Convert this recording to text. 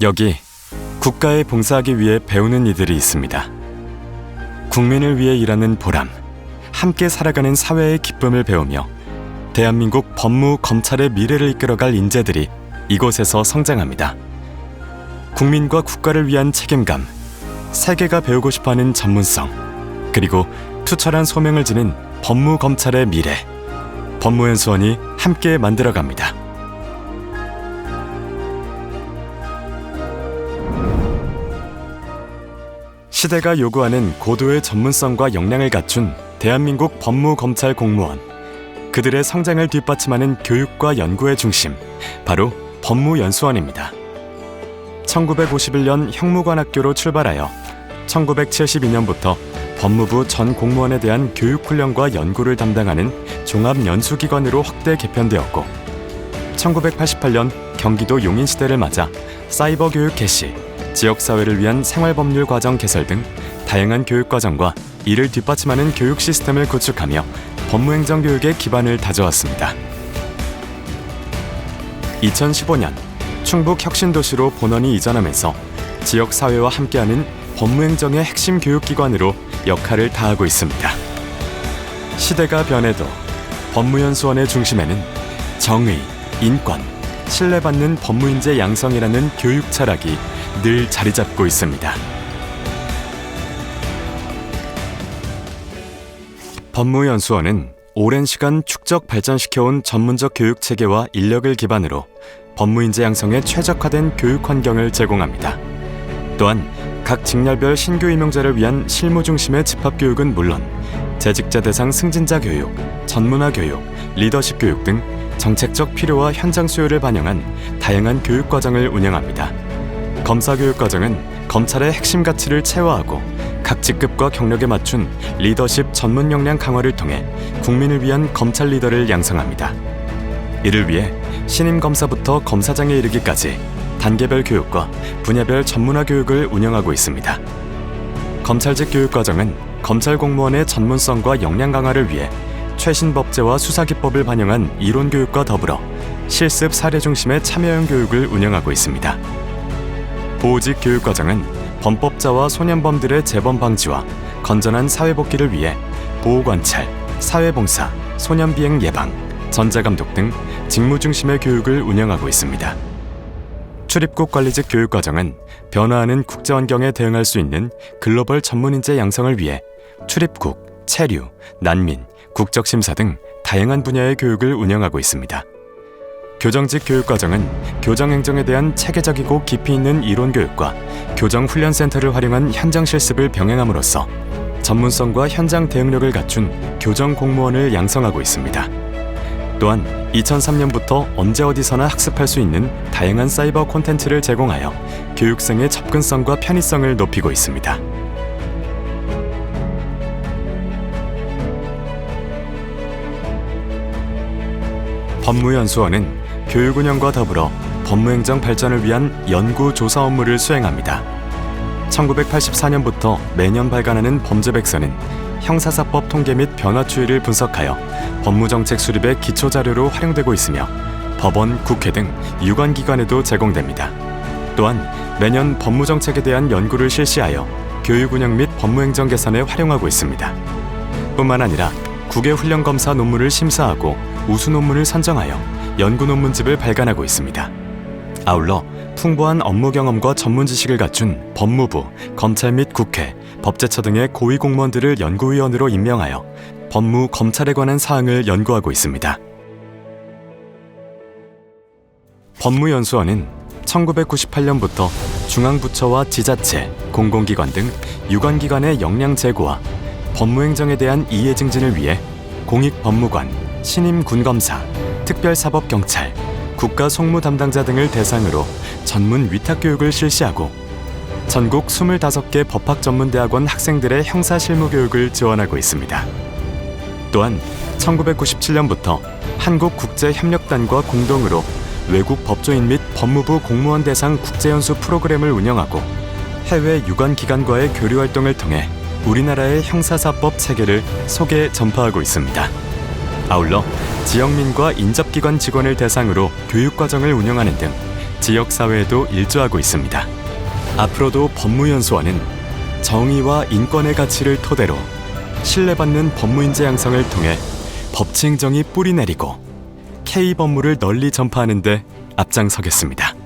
여기 국가에 봉사하기 위해 배우는 이들이 있습니다. 국민을 위해 일하는 보람, 함께 살아가는 사회의 기쁨을 배우며 대한민국 법무 검찰의 미래를 이끌어갈 인재들이 이곳에서 성장합니다. 국민과 국가를 위한 책임감, 세계가 배우고 싶어하는 전문성, 그리고 투철한 소명을 지닌 법무 검찰의 미래, 법무연수원이 함께 만들어갑니다. 시대가 요구하는 고도의 전문성과 역량을 갖춘 대한민국 법무검찰 공무원. 그들의 성장을 뒷받침하는 교육과 연구의 중심, 바로 법무연수원입니다. 1951년 형무관학교로 출발하여 1972년부터 법무부 전 공무원에 대한 교육훈련과 연구를 담당하는 종합연수기관으로 확대 개편되었고 1988년 경기도 용인시대를 맞아 사이버 교육 개시, 지역사회를 위한 생활법률 과정 개설 등 다양한 교육과정과 이를 뒷받침하는 교육 시스템을 구축하며 법무행정 교육의 기반을 다져왔습니다. 2015년 충북 혁신도시로 본원이 이전하면서 지역사회와 함께하는 법무행정의 핵심 교육기관으로 역할을 다하고 있습니다. 시대가 변해도 법무연수원의 중심에는 정의, 인권, 신뢰받는 법무인재 양성이라는 교육 철학이 늘 자리 잡고 있습니다. 법무연수원은 오랜 시간 축적 발전시켜온 전문적 교육 체계와 인력을 기반으로 법무인재 양성에 최적화된 교육 환경을 제공합니다. 또한 각 직렬별 신규 임용자를 위한 실무 중심의 집합 교육은 물론 재직자 대상 승진자 교육, 전문화 교육, 리더십 교육 등 정책적 필요와 현장 수요를 반영한 다양한 교육 과정을 운영합니다. 검사 교육 과정은 검찰의 핵심 가치를 체화하고 각 직급과 경력에 맞춘 리더십 전문 역량 강화를 통해 국민을 위한 검찰 리더를 양성합니다. 이를 위해 신임 검사부터 검사장에 이르기까지 단계별 교육과 분야별 전문화 교육을 운영하고 있습니다. 검찰직 교육 과정은 검찰 공무원의 전문성과 역량 강화를 위해 최신 법제와 수사 기법을 반영한 이론 교육과 더불어 실습 사례 중심의 참여형 교육을 운영하고 있습니다. 보호직 교육 과정은 범법자와 소년범들의 재범 방지와 건전한 사회 복귀를 위해 보호 관찰, 사회 봉사, 소년 비행 예방, 전자 감독 등 직무 중심의 교육을 운영하고 있습니다. 출입국 관리직 교육 과정은 변화하는 국제 환경에 대응할 수 있는 글로벌 전문 인재 양성을 위해 출입국, 체류, 난민, 국적 심사 등 다양한 분야의 교육을 운영하고 있습니다. 교정직 교육 과정은 교정 행정에 대한 체계적이고 깊이 있는 이론 교육과 교정 훈련 센터를 활용한 현장 실습을 병행함으로써 전문성과 현장 대응력을 갖춘 교정 공무원을 양성하고 있습니다. 또한 2003년부터 언제 어디서나 학습할 수 있는 다양한 사이버 콘텐츠를 제공하여 교육생의 접근성과 편의성을 높이고 있습니다. 법무연수원은 교육 운영과 더불어 법무행정 발전을 위한 연구 조사 업무를 수행합니다. 1984년부터 매년 발간하는 범죄백서는 형사사법 통계 및 변화 추이를 분석하여 법무정책 수립의 기초 자료로 활용되고 있으며 법원, 국회 등 유관 기관에도 제공됩니다. 또한 매년 법무정책에 대한 연구를 실시하여 교육 운영 및 법무행정 개선에 활용하고 있습니다. 뿐만 아니라 국외 훈련 검사 논문을 심사하고 우수 논문을 선정하여 연구 논문집을 발간하고 있습니다. 아울러 풍부한 업무 경험과 전문 지식을 갖춘 법무부, 검찰 및 국회, 법제처 등의 고위 공무원들을 연구위원으로 임명하여 법무 검찰에 관한 사항을 연구하고 있습니다. 법무연수원은 1998년부터 중앙부처와 지자체, 공공기관 등 유관기관의 역량 제고와 법무행정에 대한 이해 증진을 위해 공익법무관, 신임 군검사, 특별사법경찰, 국가 송무 담당자 등을 대상으로 전문 위탁 교육을 실시하고 전국 25개 법학 전문 대학원 학생들의 형사 실무 교육을 지원하고 있습니다. 또한 1997년부터 한국국제협력단과 공동으로 외국 법조인 및 법무부 공무원 대상 국제연수 프로그램을 운영하고 해외 유관 기관과의 교류 활동을 통해 우리나라의 형사사법 체계를 소개 전파하고 있습니다. 아울러 지역민과 인접기관 직원을 대상으로 교육과정을 운영하는 등 지역 사회에도 일조하고 있습니다. 앞으로도 법무연수원은 정의와 인권의 가치를 토대로 신뢰받는 법무인재 양성을 통해 법치 행정이 뿌리 내리고 K 법무를 널리 전파하는 데 앞장서겠습니다.